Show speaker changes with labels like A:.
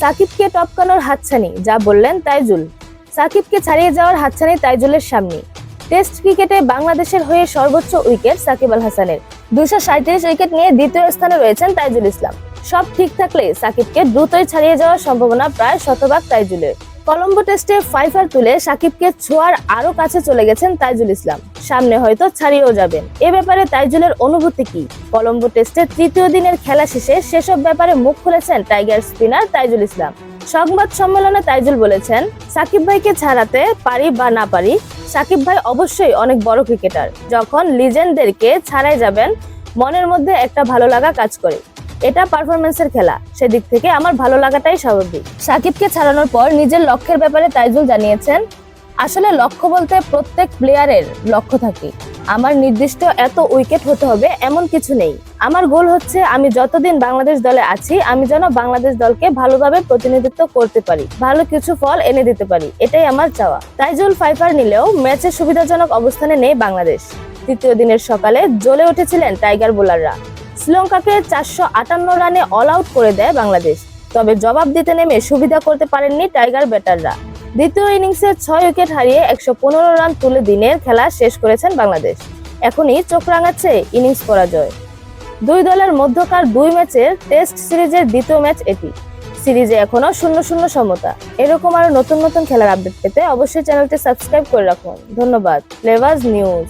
A: সাকিবকে টপকানোর হাতছানি, যা বললেন তাইজুল। সাকিবকে ছাড়িয়ে যাওয়ার হাতছানি তাইজুলের সামনে। টেস্ট ক্রিকেটে বাংলাদেশের হয়ে সর্বোচ্চ উইকেট সাকিব আল হাসানের। দুশো সাঁত্রিশ উইকেট নিয়ে দ্বিতীয় স্থানে রয়েছেন তাইজুল ইসলাম। সব ঠিক থাকলে সাকিবকে দ্রুতই ছাড়িয়ে যাওয়ার সম্ভাবনা প্রায় শতভাগ তাইজুলের। কলম্বো টেস্টে ফাইফার তুলে সাকিবকে ছোঁয়ার আরও কাছে চলে গেছেন তাইজুল ইসলাম। সামনে হয়তো ছাড়িয়েও যাবেন। এ ব্যাপারে তাইজুলের অনুভূতি কি? কলম্বো টেস্টের তৃতীয় দিনের খেলা শেষে সেসব ব্যাপারে মুখ খুলেছেন টাইগার স্পিনার তাইজুল ইসলাম। সংবাদ সম্মেলনে তাইজুল বলেছেন, সাকিব ভাইকে ছাড়াতে পারি বা না পারি, সাকিব ভাই অবশ্যই অনেক বড় ক্রিকেটার। যখন লিজেন্ডদেরকে ছাড়াই যাবেন, মনের মধ্যে একটা ভালো লাগা কাজ করে। এটা পারফরমেন্সের খেলা। সেদিক থেকে আমার ভালো লাগাটাই স্বাভাবিক। সাকিবকে ছাড়ানোর পর নিজের লক্ষ্যের ব্যাপারে তাইজুল জানিয়েছেন, আসলে লক্ষ্য বলতে প্রত্যেক প্লেয়ারের লক্ষ্য থাকে। আমার নির্দিষ্ট এত উইকেট হতে হবে এমন কিছু নেই। আমার গোল হচ্ছে আমি যতদিন বাংলাদেশ দলে আছি, আমি যেন বাংলাদেশ দলকে ভালোভাবে প্রতিনিধিত্ব করতে পারি, ভালো কিছু ফল এনে দিতে পারি। এটাই আমার চাওয়া। তাইজুল ফাইফার নিলেও ম্যাচে সুবিধাজনক অবস্থানে নেই বাংলাদেশ। তৃতীয় দিনের সকালে জ্বলে উঠেছিলেন টাইগার বোলাররা। শ্রীলঙ্কাকে চারশো আটান্ন রানে অল আউট করে দেয় বাংলাদেশ। তবে জবাব দিতে নেমে সুবিধা করতে পারেননি টাইগার ব্যাটাররা। দ্বিতীয় ইনিংসে ছয় উইকেট হারিয়ে একশো পনেরো রান তুলে দিনের খেলা শেষ করেছেন বাংলাদেশ। এখনই চোখ রাঙাচ্ছে ইনিংস পরাজয়। দুই দলের মধ্যকার দুই ম্যাচের টেস্ট সিরিজের দ্বিতীয় ম্যাচ এটি। সিরিজে এখনও শূন্য শূন্য সমতা। এরকম আরও নতুন নতুন খেলার আপডেট পেতে অবশ্যই চ্যানেলটি সাবস্ক্রাইব করে রাখুন। ধন্যবাদ। Flavours News.